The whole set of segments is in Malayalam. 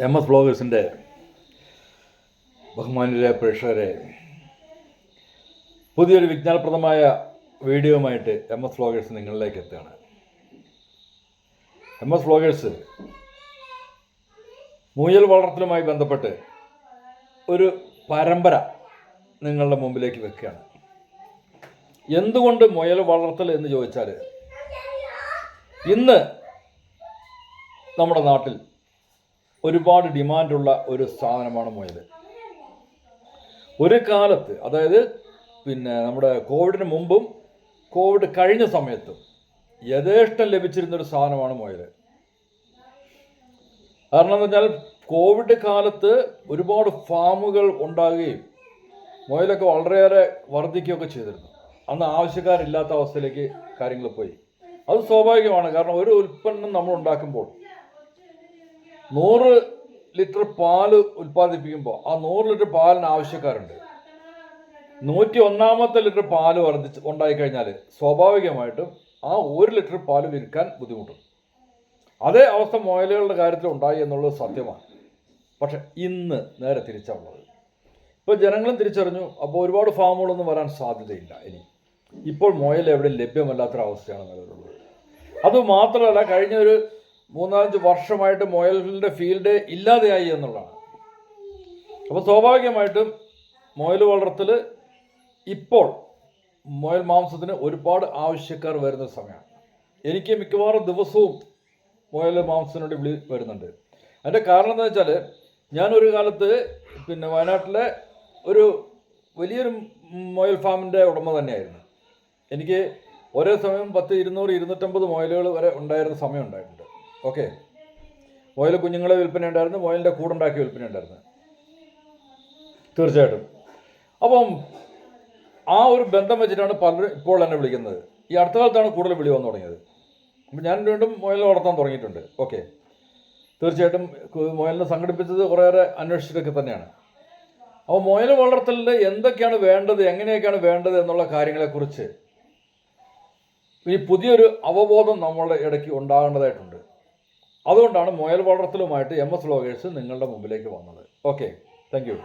എം എസ് ബ്ലോഗേഴ്സിന്റെ ബഹുമാനിലെ പ്രേക്ഷകരെ പുതിയൊരു വിജ്ഞാനപ്രദമായ വീഡിയോയുമായിട്ട് എം എസ് ബ്ലോഗേഴ്സ് നിങ്ങളിലേക്ക് എത്തുകയാണ്. എം എസ് ബ്ലോഗേഴ്സ് മുയൽ വളർത്തലുമായി ബന്ധപ്പെട്ട് ഒരു പരമ്പര നിങ്ങളുടെ മുമ്പിലേക്ക് വെക്കുകയാണ്. എന്തുകൊണ്ട് മുയൽ വളർത്തൽ എന്ന് ചോദിച്ചാൽ ഇന്ന് നമ്മുടെ നാട്ടിൽ ഒരുപാട് ഡിമാൻഡുള്ള ഒരു സാധനമാണ് മുയൽ ഒരു കാലത്ത് അതായത് പിന്നെ നമ്മുടെ കോവിഡിന് മുമ്പും കോവിഡ് കഴിഞ്ഞ സമയത്തും യഥേഷ്ടം ലഭിച്ചിരുന്നൊരു സാധനമാണ് മുയൽ കാരണം എന്ന് വെച്ചാൽ കോവിഡ് കാലത്ത് ഒരുപാട് ഫാമുകൾ ഉണ്ടാകുകയും മുയലൊക്കെ വളരെയേറെ വർദ്ധിക്കുകയൊക്കെ ചെയ്തിരുന്നു. അന്ന് ആവശ്യക്കാരില്ലാത്ത അവസ്ഥയിലേക്ക് കാര്യങ്ങൾ പോയി. അത് സ്വാഭാവികമാണ്. കാരണം ഒരു ഉൽപ്പന്നം നമ്മൾ ഉണ്ടാക്കുമ്പോൾ നൂറ് ലിറ്റർ പാൽ ഉൽപ്പാദിപ്പിക്കുമ്പോൾ ആ നൂറ് ലിറ്റർ പാലിന് ആവശ്യക്കാരുണ്ട്. നൂറ്റി ഒന്നാമത്തെ ലിറ്റർ പാൽ വർദ്ധിച്ച് ഉണ്ടായി കഴിഞ്ഞാൽ സ്വാഭാവികമായിട്ടും ആ ഒരു ലിറ്റർ പാൽ വിൽക്കാൻ ബുദ്ധിമുട്ടും. അതേ അവസ്ഥ മുയലുകളുടെ കാര്യത്തിൽ ഉണ്ടായി എന്നുള്ളത് സത്യമാണ്. പക്ഷെ ഇന്ന് നേരെ തിരിച്ചുള്ളത് ഇപ്പോൾ ജനങ്ങളും തിരിച്ചറിഞ്ഞു അപ്പോൾ ഒരുപാട് ഫാമുകളൊന്നും വരാൻ സാധ്യതയില്ല ഇനി. ഇപ്പോൾ മുയൽ എവിടെ ലഭ്യമല്ലാത്തൊരവസ്ഥയാണ് നിലവിലുള്ളത്. അതുമാത്രമല്ല കഴിഞ്ഞ ഒരു മൂന്നാലഞ്ച് വർഷമായിട്ട് മുയലിന്റെ ഫീൽഡ് ഇല്ലാതെയായി എന്നുള്ളതാണ്. അപ്പോൾ സ്വാഭാവികമായിട്ടും മോയൽ വളർത്തൽ ഇപ്പോൾ മോയൽ മാംസത്തിന് ഒരുപാട് ആവശ്യക്കാർ വരുന്ന സമയമാണ്. എനിക്ക് മിക്കവാറും ദിവസവും മോയൽ മാംസത്തിനോട് വിളി വരുന്നുണ്ട്. അതിന്റെ കാരണം എന്താ വെച്ചാൽ ഞാനൊരു കാലത്ത് പിന്നെ വയനാട്ടിലെ ഒരു വലിയൊരു മോയൽ ഫാമിന്റെ ഉടമ തന്നെയായിരുന്നു. എനിക്ക് ഒരേ സമയം പത്ത് ഇരുന്നൂറ് ഇരുന്നൂറ്റമ്പത് മോയലുകൾ വരെ ഉണ്ടായിരുന്ന സമയം ഉണ്ടായിട്ടുണ്ട്. ഓക്കെ. മോയൽ കുഞ്ഞുങ്ങളെ വിൽപ്പന ഉണ്ടായിരുന്നു മോയലിന്റെ കൂടുണ്ടാക്കി വിൽപ്പന ഉണ്ടായിരുന്നു. തീർച്ചയായിട്ടും. അപ്പം ആ ഒരു ബന്ധം വെച്ചിട്ടാണ് പലരും ഇപ്പോൾ എന്നെ വിളിക്കുന്നത്. ഈ അടുത്ത കാലത്താണ് കൂടുതൽ വിളി വന്നു തുടങ്ങിയത്. അപ്പം ഞാൻ വീണ്ടും മുയൽ വളർത്താൻ തുടങ്ങിയിട്ടുണ്ട്. ഓക്കെ. തീർച്ചയായിട്ടും മോയലിനെ സംഘടിപ്പിച്ചത് കുറേയേറെ അന്വേഷിച്ചിട്ടൊക്കെ തന്നെയാണ്. അപ്പോൾ മുയൽ വളർത്തലിൽ എന്തൊക്കെയാണ് വേണ്ടത് എങ്ങനെയൊക്കെയാണ് വേണ്ടത് എന്നുള്ള കാര്യങ്ങളെക്കുറിച്ച് ഈ പുതിയൊരു അവബോധം നമ്മളുടെ ഇടയ്ക്ക് ഉണ്ടാകേണ്ടതായിട്ടുണ്ട്. അതുകൊണ്ടാണ് മുയൽ വളർത്തലുമായിട്ട് എം എസ് ബ്ലോഗേഴ്സ് നിങ്ങളുടെ മുമ്പിലേക്ക് വന്നത്. ഓക്കെ താങ്ക് യു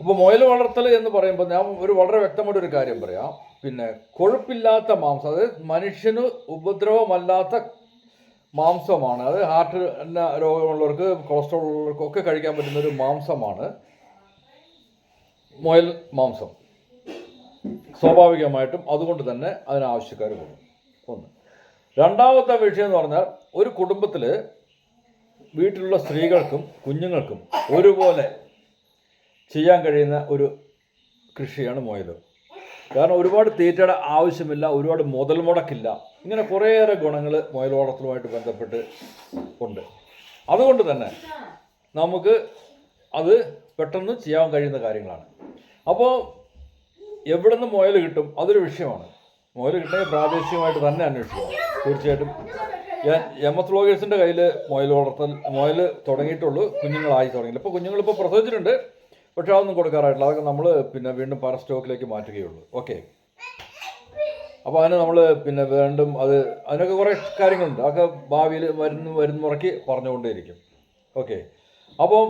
അപ്പോൾ മുയൽ വളർത്തൽ എന്ന് പറയുമ്പോൾ ഞാൻ ഒരു വളരെ വ്യക്തമായിട്ട് ഒരു കാര്യം പറയാം. പിന്നെ കൊഴുപ്പില്ലാത്ത മാംസം അതായത് മനുഷ്യന് ഉപദ്രവമല്ലാത്ത മാംസമാണ്. അത് ഹാർട്ട് രോഗമുള്ളവർക്ക് കൊളസ്ട്രോൾ ഉള്ളവർക്കൊക്കെ കഴിക്കാൻ പറ്റുന്ന ഒരു മാംസമാണ് മുയൽ മാംസം. സ്വാഭാവികമായിട്ടും അതുകൊണ്ട് തന്നെ അതിന് ആവശ്യക്കാർ കൂടും ഒന്ന് രണ്ടാമത്തെ വിഷയം എന്ന് പറഞ്ഞാൽ ഒരു കുടുംബത്തിൽ വീട്ടിലുള്ള സ്ത്രീകൾക്കും കുഞ്ഞുങ്ങൾക്കും ഒരുപോലെ ചെയ്യാൻ കഴിയുന്ന ഒരു കൃഷിയാണ് മോയത് കാരണം ഒരുപാട് തീറ്റയുടെ ആവശ്യമില്ല ഒരുപാട് മുതൽ മുടക്കില്ല. ഇങ്ങനെ കുറേയേറെ ഗുണങ്ങൾ മുയൽ വളർത്തലുമായിട്ട് ബന്ധപ്പെട്ട് ഉണ്ട്. അതുകൊണ്ട് തന്നെ നമുക്ക് അത് പെട്ടെന്ന് ചെയ്യാൻ കഴിയുന്ന കാര്യങ്ങളാണ്. അപ്പോൾ എവിടെ നിന്ന് മുയൽ കിട്ടും അതൊരു വിഷയമാണ്. മുയൽ കിട്ടണമെങ്കിൽ പ്രാദേശികമായിട്ട് തന്നെ അന്വേഷിക്കണം തീർച്ചയായിട്ടും. ഞാൻ എം എസ് വ്ളോഗേഴ്സിന്റെ കയ്യിൽ മുയൽ വളർത്തൽ മുയൽ തുടങ്ങിയിട്ടുള്ളൂ കുഞ്ഞുങ്ങളായി തുടങ്ങിയില്ല. ഇപ്പോൾ കുഞ്ഞുങ്ങളിപ്പോൾ പ്രസവിച്ചിട്ടുണ്ട് പക്ഷേ അതൊന്നും കൊടുക്കാറായിട്ടില്ല. അതൊക്കെ നമ്മൾ പിന്നെ വീണ്ടും പറ സ്റ്റോക്കിലേക്ക് മാറ്റുകയുള്ളൂ. ഓക്കെ. അപ്പോൾ അതിന് നമ്മൾ പിന്നെ വീണ്ടും അത് അതിനൊക്കെ കുറേ കാര്യങ്ങളുണ്ട്. അതൊക്കെ ഭാവിയിൽ വരുന്ന വരുന്ന മുറയ്ക്ക് പറഞ്ഞുകൊണ്ടേയിരിക്കും. ഓക്കെ. അപ്പോൾ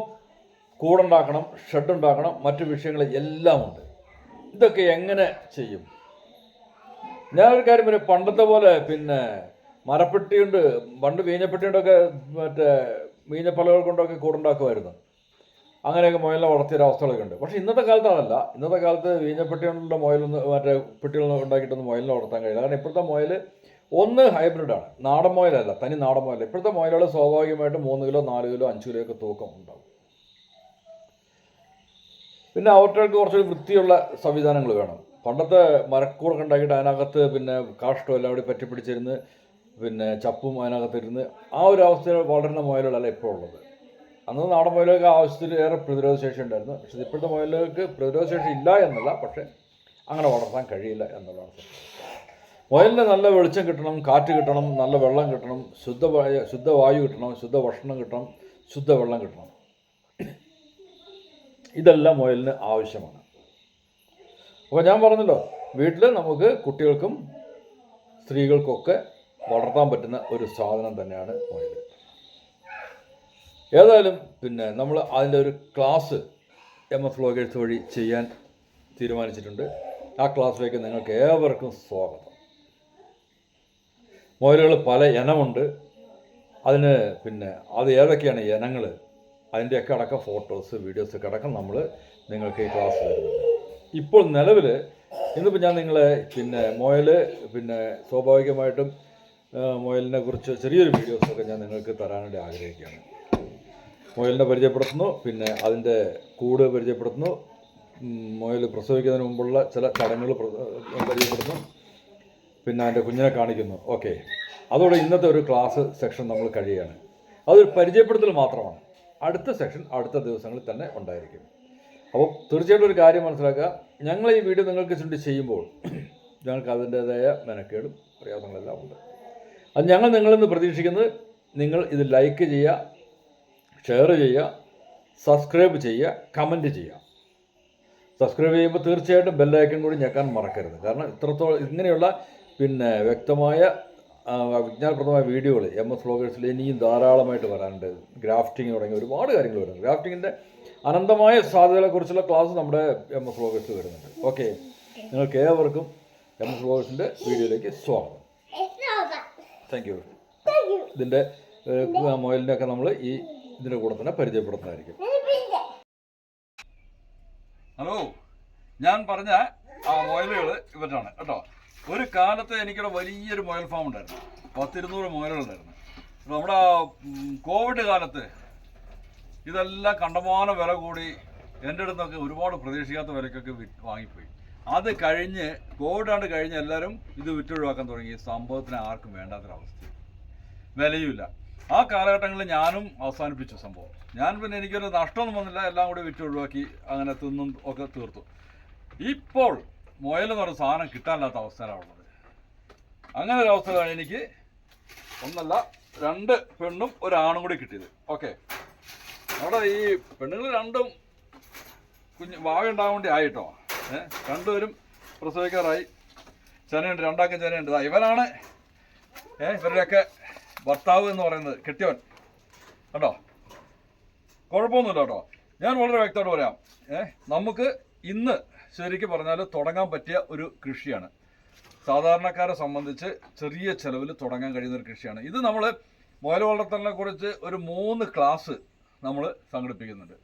കൂടുണ്ടാക്കണം ഷെഡ് ഉണ്ടാക്കണം മറ്റു വിഷയങ്ങൾ എല്ലാം ഉണ്ട് ഇതൊക്കെ എങ്ങനെ ചെയ്യും? ഞാനൊരു കാര്യം പറയും പണ്ടത്തെ പോലെ പിന്നെ മരപ്പെട്ടിയുണ്ട് പണ്ട് വീഞ്ഞപ്പെട്ടിയുണ്ടൊക്കെ മറ്റേ വീഞ്ഞപ്പലകൾ കൊണ്ടൊക്കെ കൂടുണ്ടാക്കുമായിരുന്നു. അങ്ങനെയൊക്കെ മുയലിനെ വളർത്തിയ അവസ്ഥകളൊക്കെ ഉണ്ട്. പക്ഷെ ഇന്നത്തെ കാലത്ത് അതല്ല. ഇന്നത്തെ കാലത്ത് വീഞ്ഞപ്പെട്ടികളുടെ മുയലൊന്ന് മറ്റേ പെട്ടികളൊന്നും ഉണ്ടാക്കിയിട്ടൊന്നും മുയലിനെ വളർത്താൻ കഴിയില്ല. കാരണം ഇപ്പോഴത്തെ മുയൽ ഒന്ന് ഹൈബ്രിഡാണ് നാടൻ മുയലല്ല തനി നാടൻ മുയൽ ഇപ്പോഴത്തെ മുയലുകൾ സ്വാഭാവികമായിട്ടും മൂന്ന് കിലോ നാല് കിലോ അഞ്ച് കിലോ ഒക്കെ തൂക്കം ഉണ്ടാവും. പിന്നെ അവർക്ക് കുറച്ച് വൃത്തിയുള്ള സംവിധാനങ്ങൾ വേണം. പണ്ടത്തെ മരക്കൂടൊക്കെ ഉണ്ടാക്കിയിട്ട് അതിനകത്ത് പിന്നെ കാഷ്ടം എല്ലാം അവിടെ പറ്റി പിടിച്ചിരുന്ന് പിന്നെ ചപ്പും അതിനകത്തിരുന്ന് ആ ഒരു അവസ്ഥയിൽ വളരുന്ന മുയലുകളല്ല ഇപ്പോൾ ഉള്ളത്. അന്ന് നാടൻ മുയലുകൾക്ക് ആവശ്യത്തിലേറെ പ്രതിരോധ ശേഷി ഉണ്ടായിരുന്നു. പക്ഷേ ഇപ്പോഴത്തെ മുയലുകൾക്ക് പ്രതിരോധ ശേഷി ഇല്ല എന്നല്ല പക്ഷേ അങ്ങനെ വളർത്താൻ കഴിയില്ല എന്നുള്ളതാണ് മുയലിന് നല്ല വെളിച്ചം കിട്ടണം കാറ്റ് കിട്ടണം നല്ല വെള്ളം കിട്ടണം ശുദ്ധ ശുദ്ധവായു കിട്ടണം ശുദ്ധ ഭക്ഷണം കിട്ടണം ശുദ്ധ വെള്ളം കിട്ടണം. ഇതെല്ലാം മുയലിന് ആവശ്യമാണ്. അപ്പോൾ ഞാൻ പറഞ്ഞല്ലോ വീട്ടിൽ നമുക്ക് കുട്ടികൾക്കും സ്ത്രീകൾക്കൊക്കെ വളർത്താൻ പറ്റുന്ന ഒരു സാധനം തന്നെയാണ് മുയൽ ഏതായാലും പിന്നെ നമ്മൾ അതിന്റെ ഒരു ക്ലാസ് എം എസ് വ്ളോഗേഴ്സ് വഴി ചെയ്യാൻ തീരുമാനിച്ചിട്ടുണ്ട്. ആ ക്ലാസ്സിലേക്ക് നിങ്ങൾക്ക് ഏവർക്കും സ്വാഗതം. മുയലുകൾ പല ഇനമുണ്ട്. അതിന് പിന്നെ അത് ഏതൊക്കെയാണ് ഇനങ്ങൾ അതിന്റെയൊക്കെ അടക്കം ഫോട്ടോസ് വീഡിയോസൊക്കെ അടക്കം നമ്മൾ നിങ്ങൾക്ക് ഈ ക്ലാസ് തരുന്നുണ്ട്. ഇപ്പോൾ നിലവിൽ ഇന്നിപ്പോൾ ഞാൻ നിങ്ങളെ പിന്നെ മുയൽ പിന്നെ സ്വാഭാവികമായിട്ടും മോയലിനെ കുറിച്ച് ചെറിയൊരു വീഡിയോസൊക്കെ ഞാൻ നിങ്ങൾക്ക് തരാനായിട്ട് ആഗ്രഹിക്കുകയാണ്. മുയലിനെ പരിചയപ്പെടുത്തുന്നു പിന്നെ അതിന്റെ കൂട് പരിചയപ്പെടുത്തുന്നു മുയൽ പ്രസവിക്കുന്നതിന് മുമ്പുള്ള ചില ചടങ്ങുകൾ പരിചയപ്പെടുത്തുന്നു പിന്നെ അതിന്റെ കുഞ്ഞിനെ കാണിക്കുന്നു. ഓക്കെ. അതോടെ ഇന്നത്തെ ഒരു ക്ലാസ് സെക്ഷൻ നമ്മൾ കഴിയുകയാണ്. അതൊരു പരിചയപ്പെടുത്തൽ മാത്രമാണ്. അടുത്ത സെക്ഷൻ അടുത്ത ദിവസങ്ങളിൽ തന്നെ ഉണ്ടായിരിക്കും. അപ്പോൾ തീർച്ചയായിട്ടും ഒരു കാര്യം മനസ്സിലാക്കുക. ഞങ്ങൾ ഈ വീഡിയോ നിങ്ങൾക്ക് ചുണ്ടി ചെയ്യുമ്പോൾ ഞങ്ങൾക്ക് അതിന്റേതായ മെനക്കേടും പ്രയാസങ്ങളെല്ലാം ഉണ്ട്. അത് ഞങ്ങൾ നിങ്ങളിൽ നിന്ന് പ്രതീക്ഷിക്കുന്നത് നിങ്ങൾ ഇത് ലൈക്ക് ചെയ്യുക ഷെയർ ചെയ്യുക സബ്സ്ക്രൈബ് ചെയ്യുക കമന്റ് ചെയ്യുക. സബ്സ്ക്രൈബ് ചെയ്യുമ്പോൾ തീർച്ചയായിട്ടും ബെല്ലൈക്കൺ കൂടി ഞെക്കാൻ മറക്കരുത്. കാരണം ഇത്രത്തോളം ഇങ്ങനെയുള്ള പിന്നെ വ്യക്തമായ വിജ്ഞാനപ്രദമായ വീഡിയോകൾ എം എസ് വ്ളോഗേഴ്സിൽ ഇനിയും ധാരാളമായിട്ട് വരാനുണ്ട്. ഗ്രാഫ്റ്റിംഗ് തുടങ്ങി ഒരുപാട് കാര്യങ്ങൾ വരുന്നുണ്ട് ഗ്രാഫ്റ്റിങ്ങിന്റെ അനന്തമായ സാധ്യതകളെക്കുറിച്ചുള്ള ക്ലാസ് നമ്മുടെ എം എസ് വ്ളോഗേഴ്സിൽ വരുന്നുണ്ട്. ഓക്കെ. നിങ്ങൾക്ക് ഏവർക്കും എം എസ് വ്ളോഗേഴ്സിന്റെ വീഡിയോയിലേക്ക് സ്വാഗതം. താങ്ക് യു ഇതിന്റെ മൊബൈലിന്റെ ഒക്കെ നമ്മൾ ഈ ഇതിന്റെ കൂടെ തന്നെ പരിചയപ്പെടുത്തുന്നതായിരിക്കും. ഹലോ. ഞാൻ പറഞ്ഞ ആ മൊയലുകൾ ഇവരാണ് കേട്ടോ. ഒരു കാലത്ത് എനിക്കിവിടെ വലിയൊരു മൊയൽ ഫാം ഉണ്ടായിരുന്നു. പത്തിരുന്നൂറ് മുയലുകളുണ്ടായിരുന്നു നമ്മുടെ കോവിഡ് കാലത്ത് ഇതെല്ലാം കണ്ടമാനം വില കൂടി എന്റെ അടുത്തൊക്കെ ഒരുപാട് പ്രതീക്ഷിക്കാത്ത വിലക്കൊക്കെ വാങ്ങിപ്പോയി. അത് കഴിഞ്ഞ് കോവിഡ് ആണ്ട് കഴിഞ്ഞ് എല്ലാവരും ഇത് വിറ്റൊഴിവാക്കാൻ തുടങ്ങി. സംഭവത്തിന് ആർക്കും വേണ്ടാത്തൊരവസ്ഥ. വിലയുമില്ല. ആ കാലഘട്ടങ്ങളിൽ ഞാനും അവസാനിപ്പിച്ചു സംഭവം. ഞാൻ പിന്നെ എനിക്കൊരു നഷ്ടമൊന്നും വന്നില്ല. എല്ലാം കൂടി വിറ്റ് ഒഴിവാക്കി അങ്ങനെ തിന്നും ഒക്കെ തീർത്തു. ഇപ്പോൾ മുയൽ എന്ന് പറഞ്ഞ സാധനം കിട്ടാനില്ലാത്ത അവസ്ഥയിലാണുള്ളത് അങ്ങനെ ഒരു അവസ്ഥയിലാണ് എനിക്ക് ഒന്നല്ല രണ്ട് പെണ്ണും ഒരാണും കൂടി കിട്ടിയത്. ഓക്കെ. അവിടെ ഈ പെണ്ണുങ്ങൾ രണ്ടും കുഞ്ഞ് വാവ ഉണ്ടാകാൻ വേണ്ടി ആയിട്ടോ ഏഹ് രണ്ടുപേരും പ്രസവിക്കാറായി. ചെനയുണ്ട് രണ്ടാക്കും ചെനയുണ്ട്. ഇവനാണ് ഏഹ് ഇവരുടെയൊക്കെ ഭർത്താവ് എന്ന് പറയുന്നത് കെട്ടിയവൻ. കണ്ടോ? കുഴപ്പമൊന്നുമില്ല കേട്ടോ ഞാൻ വളരെ വ്യക്തമായിട്ട് പറയാം. ഏഹ് നമുക്ക് ഇന്ന് ശരിക്കും പറഞ്ഞാൽ തുടങ്ങാൻ പറ്റിയ ഒരു കൃഷിയാണ്. സാധാരണക്കാരെ സംബന്ധിച്ച് ചെറിയ ചെലവിൽ തുടങ്ങാൻ കഴിയുന്ന ഒരു കൃഷിയാണ്. ഇത് നമ്മൾ മുയൽ വളർത്തലിനെ കുറിച്ച് ഒരു മൂന്ന് ക്ലാസ് നമ്മൾ സംഘടിപ്പിക്കുന്നുണ്ട്.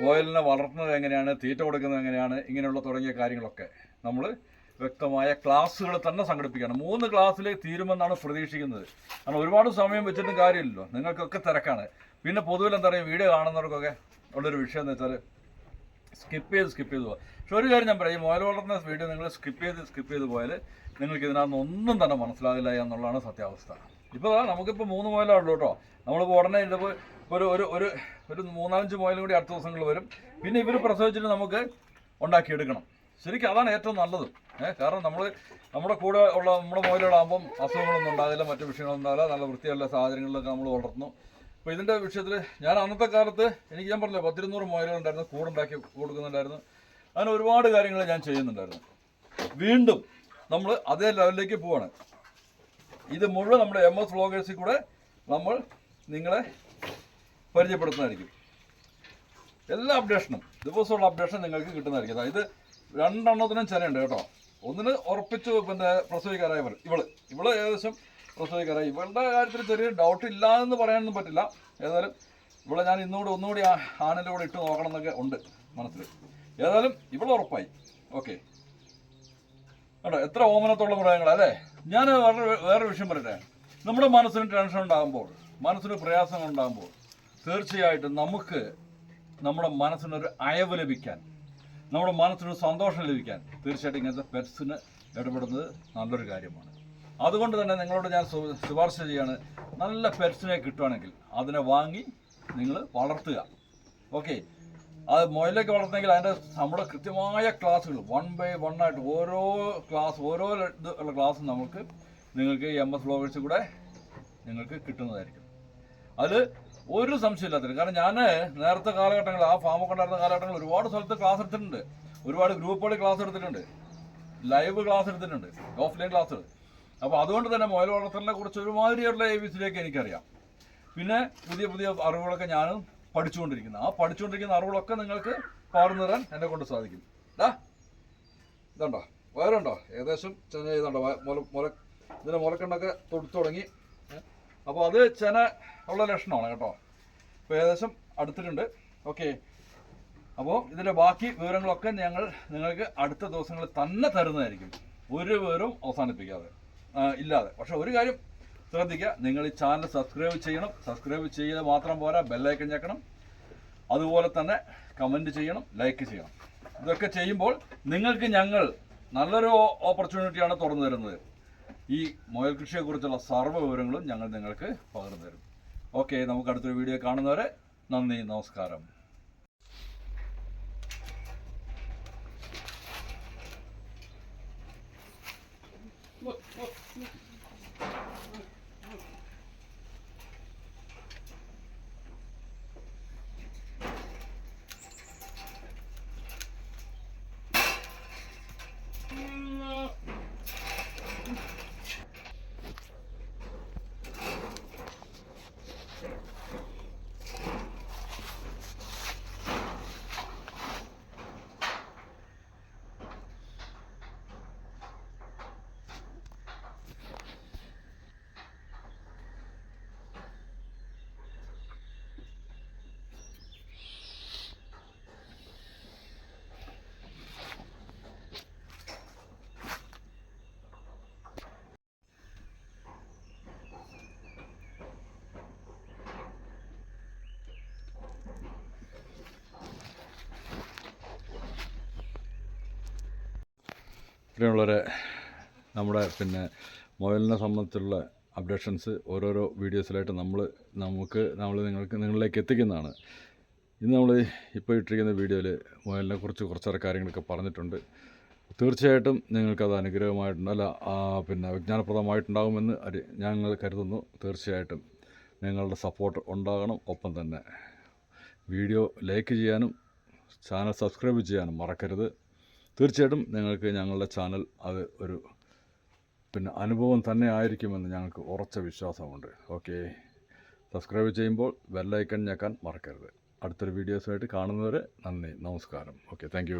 കോയലിനെ വളർത്തുന്നത് എങ്ങനെയാണ് തീറ്റ കൊടുക്കുന്നത് എങ്ങനെയാണ് ഇങ്ങനെയുള്ള തുടങ്ങിയ കാര്യങ്ങളൊക്കെ നമ്മൾ വ്യക്തമായ ക്ലാസ്സുകൾ തന്നെ സംഘടിപ്പിക്കുകയാണ് മൂന്ന് ക്ലാസ്സിൽ തീരുമെന്നാണ് പ്രതീക്ഷിക്കുന്നത്. കാരണം ഒരുപാട് സമയം വെച്ചിട്ടും കാര്യമില്ലല്ലോ. നിങ്ങൾക്കൊക്കെ തിരക്കാണ്. പിന്നെ പൊതുവിൽ എന്താ പറയുക വീഡിയോ കാണുന്നവർക്കൊക്കെ ഉള്ളൊരു വിഷയം എന്ന് വെച്ചാൽ സ്കിപ്പ് ചെയ്ത് സ്കിപ്പ് ചെയ്ത് പോകാം പക്ഷെ ഒരു കാര്യം ഞാൻ പറയാം ഈ മുയൽ വളർത്തുന്ന വീഡിയോ നിങ്ങൾ സ്കിപ്പ് ചെയ്ത് സ്കിപ്പ് ചെയ്ത് പോയാൽ നിങ്ങൾക്ക് ഇതിനകത്ത് ഒന്നും തന്നെ മനസ്സിലാകില്ല എന്നുള്ളതാണ് സത്യാവസ്ഥ. ഇപ്പോൾ നമുക്കിപ്പോൾ മൂന്ന് മുയലേ ഉള്ളൂ കേട്ടോ. നമ്മളിപ്പോൾ ഉടനെ ഇതിപ്പോൾ ഒരു ഒരു ഒരു ഒരു മൂന്നാലഞ്ച് മുയലും കൂടി അടുത്ത ദിവസങ്ങളിൽ വരും. പിന്നെ ഇവർ പ്രസവിച്ചിട്ട് നമുക്ക് ഉണ്ടാക്കിയെടുക്കണം. ശരിക്കും അതാണ് ഏറ്റവും നല്ലത്. ഏഹ് കാരണം നമ്മൾ നമ്മുടെ കൂടെ ഉള്ള നമ്മുടെ മുയലുകളാകുമ്പം അസുഖങ്ങളൊന്നും ഉണ്ടാകില്ല മറ്റു വിഷയങ്ങളൊന്നും ഉണ്ടാകില്ല നല്ല വൃത്തിയുള്ള സാഹചര്യങ്ങളിലൊക്കെ നമ്മൾ വളർത്തുന്നു. അപ്പോൾ ഇതിന്റെ വിഷയത്തിൽ ഞാൻ അന്നത്തെ കാലത്ത് എനിക്ക് ഞാൻ പറഞ്ഞില്ല പത്തിരുന്നൂറ് മുയലുകളുണ്ടായിരുന്നു കൂടുണ്ടാക്കി കൊടുക്കുന്നുണ്ടായിരുന്നു. അങ്ങനെ ഒരുപാട് കാര്യങ്ങൾ ഞാൻ ചെയ്യുന്നുണ്ടായിരുന്നു. വീണ്ടും നമ്മൾ അതേ ലെവലിലേക്ക് പോവാണ്. ഇത് മുഴുവൻ നമ്മുടെ എം എസ് വ്ളോഗേഴ്സിൽ കൂടെ നമ്മൾ നിങ്ങളെ പരിചയപ്പെടുത്തുന്നതായിരിക്കും. എല്ലാ അപ്ഡേഷനും ദിവസമുള്ള അപ്ഡേഷൻ നിങ്ങൾക്ക് കിട്ടുന്നതായിരിക്കും. അതായത് രണ്ടെണ്ണത്തിനും ചെനയുണ്ട് കേട്ടോ. ഒന്നിന് ഉറപ്പിച്ചു പിന്നെ പ്രസവിക്കാറായവർ ഇവൾ. ഇവൾ ഏകദേശം പ്രസവിക്കാറായി. ഇവളുടെ കാര്യത്തിൽ ചെറിയ ഡൗട്ട് ഇല്ല എന്ന് പറയാനൊന്നും പറ്റില്ല. ഏതായാലും ഇവളെ ഞാൻ ഇന്നുകൂടി ഒന്നുകൂടി ആ ആണിന്റെ കൂടെ ഇട്ട് നോക്കണം എന്നൊക്കെ ഉണ്ട് മനസ്സിൽ. ഏതായാലും ഇവൾ ഉറപ്പായി. ഓക്കെ. കേട്ടോ എത്ര ഓമനത്തുള്ള മൃഗങ്ങൾ അല്ലേ? ഞാൻ വേറെ വേറൊരു വിഷയം പറയട്ടെ. നമ്മുടെ മനസ്സിന് ടെൻഷൻ ഉണ്ടാകുമ്പോൾ മനസ്സിന് പ്രയാസങ്ങൾ ഉണ്ടാകുമ്പോൾ തീർച്ചയായിട്ടും നമുക്ക് നമ്മുടെ മനസ്സിനൊരു അയവ് ലഭിക്കാൻ നമ്മുടെ മനസ്സിനൊരു സന്തോഷം ലഭിക്കാൻ തീർച്ചയായിട്ടും ഇങ്ങനത്തെ പെറ്റ്സിന് ഇടപെടുന്നത് നല്ലൊരു കാര്യമാണ്. അതുകൊണ്ട് തന്നെ നിങ്ങളോട് ഞാൻ ശുപാർശ ചെയ്യാണ്. നല്ല പെറ്റ്സിനെ കിട്ടുവാണെങ്കിൽ അതിനെ വാങ്ങി നിങ്ങൾ വളർത്തുക. ഓക്കെ. അത് മുയലേക്ക് വളർത്തണമെങ്കിൽ അതിന്റെ നമ്മുടെ കൃത്യമായ ക്ലാസ്സുകൾ വൺ ബൈ വൺ ആയിട്ട് ഓരോ ക്ലാസ് ഓരോ ഉള്ള ക്ലാസ് നമുക്ക് നിങ്ങൾക്ക് എം എസ് ബ്ലോഗേഴ്സ് കൂടെ നിങ്ങൾക്ക് കിട്ടുന്നതായിരിക്കും. അതിൽ ഒരു സംശയമില്ലാത്തത് കാരണം ഞാൻ നേരത്തെ കാലഘട്ടങ്ങൾ ആ ഫാമൊക്കെ ഉണ്ടായിരുന്ന കാലഘട്ടങ്ങൾ ഒരുപാട് സ്ഥലത്ത് ക്ലാസ് എടുത്തിട്ടുണ്ട്. ഒരുപാട് ഗ്രൂപ്പുകളിൽ ക്ലാസ് എടുത്തിട്ടുണ്ട്. ലൈവ് ക്ലാസ് എടുത്തിട്ടുണ്ട്. ഓഫ്ലൈൻ ക്ലാസ്സുകൾ അപ്പോൾ അതുകൊണ്ട് തന്നെ മുയൽ വളർത്തലിനെ കുറിച്ച് ഒരുമാതിരിയുള്ള എ ബി സിയിലേക്ക് എനിക്കറിയാം. പിന്നെ പുതിയ പുതിയ അറിവുകളൊക്കെ ഞാൻ പഠിച്ചുകൊണ്ടിരിക്കുന്നത് ആ പഠിച്ചുകൊണ്ടിരിക്കുന്ന അറിവുകളൊക്കെ നിങ്ങൾക്ക് പകർന്നു തരാൻ എന്നെ കൊണ്ട് സാധിക്കും. ഇതുണ്ടോ? വയറുണ്ടോ? ഏകദേശം ചെന്നൈ ഇതുണ്ടോ? മുല മുല ഇതിന്റെ മുലക്കണ്ണൊക്കെ തൊടുത്തു തുടങ്ങി. അപ്പോൾ അത് ചെന ഉള്ള ലക്ഷണമാണ് കേട്ടോ. അപ്പോൾ ഏകദേശം അടുത്തിട്ടുണ്ട്. ഓക്കെ. അപ്പോൾ ഇതിന്റെ ബാക്കി വിവരങ്ങളൊക്കെ ഞങ്ങൾ നിങ്ങൾക്ക് അടുത്ത ദിവസങ്ങളിൽ തന്നെ തരുന്നതായിരിക്കും. ഒരു വിവരവും അവസാനിപ്പിക്കാതെ. ഇല്ലാതെ. പക്ഷെ ഒരു കാര്യം ശ്രദ്ധിക്കുക. നിങ്ങൾ ഈ ചാനൽ സബ്സ്ക്രൈബ് ചെയ്യണം. സബ്സ്ക്രൈബ് ചെയ്ത് മാത്രം പോരാ ബെല്ലൈക്കൻ ഞെക്കണം. അതുപോലെ തന്നെ കമന്റ് ചെയ്യണം ലൈക്ക് ചെയ്യണം. ഇതൊക്കെ ചെയ്യുമ്പോൾ നിങ്ങൾക്ക് ഞങ്ങൾ നല്ലൊരു ഓപ്പർച്യൂണിറ്റിയാണ് തുറന്നു തരുന്നത്. ഈ മുയൽ കൃഷിയെക്കുറിച്ചുള്ള സർവ വിവരങ്ങളും ഞങ്ങൾ നിങ്ങൾക്ക് പകർന്നു തരും. ഓക്കെ നമുക്ക് അടുത്തൊരു വീഡിയോ കാണുന്നവരെ നന്ദി നമസ്കാരം. പ്രിയമുള്ളവരെ നമ്മുടെ പിന്നെ മൊബൈലിനെ സംബന്ധിച്ചുള്ള അപ്ഡേഷൻസ് ഓരോരോ വീഡിയോസിലായിട്ട് നമ്മൾ നമുക്ക് നമ്മൾ നിങ്ങൾക്ക് നിങ്ങളിലേക്ക് എത്തിക്കുന്നതാണ്. ഇന്ന് നമ്മൾ ഇപ്പോൾ ഇട്ടിരിക്കുന്ന വീഡിയോയിൽ മൊബൈലിനെ കുറിച്ച് കുറച്ചേറെ കാര്യങ്ങളൊക്കെ പറഞ്ഞിട്ടുണ്ട്. തീർച്ചയായിട്ടും നിങ്ങൾക്കത് അനുഗ്രഹമായിട്ടുണ്ട് അല്ല പിന്നെ വിജ്ഞാനപ്രദമായിട്ടുണ്ടാകുമെന്ന് ഞങ്ങൾ കരുതുന്നു. തീർച്ചയായിട്ടും നിങ്ങളുടെ സപ്പോർട്ട് ഉണ്ടാകണം. ഒപ്പം തന്നെ വീഡിയോ ലൈക്ക് ചെയ്യാനും ചാനൽ സബ്സ്ക്രൈബ് ചെയ്യാനും മറക്കരുത്. തീർച്ചയായിട്ടും നിങ്ങൾക്ക് ഞങ്ങളുടെ ചാനൽ അത് ഒരു പിന്നെ അനുഭവം തന്നെ ആയിരിക്കുമെന്ന് ഞങ്ങൾക്ക് ഉറച്ച വിശ്വാസമുണ്ട്. ഓക്കെ. സബ്സ്ക്രൈബ് ചെയ്യുമ്പോൾ ബെല്ലൈക്കൺ ഞെക്കാൻ മറക്കരുത്. അടുത്തൊരു വീഡിയോസുമായിട്ട് കാണുന്നവരെ നന്ദി. നമസ്കാരം. ഓക്കെ. താങ്ക്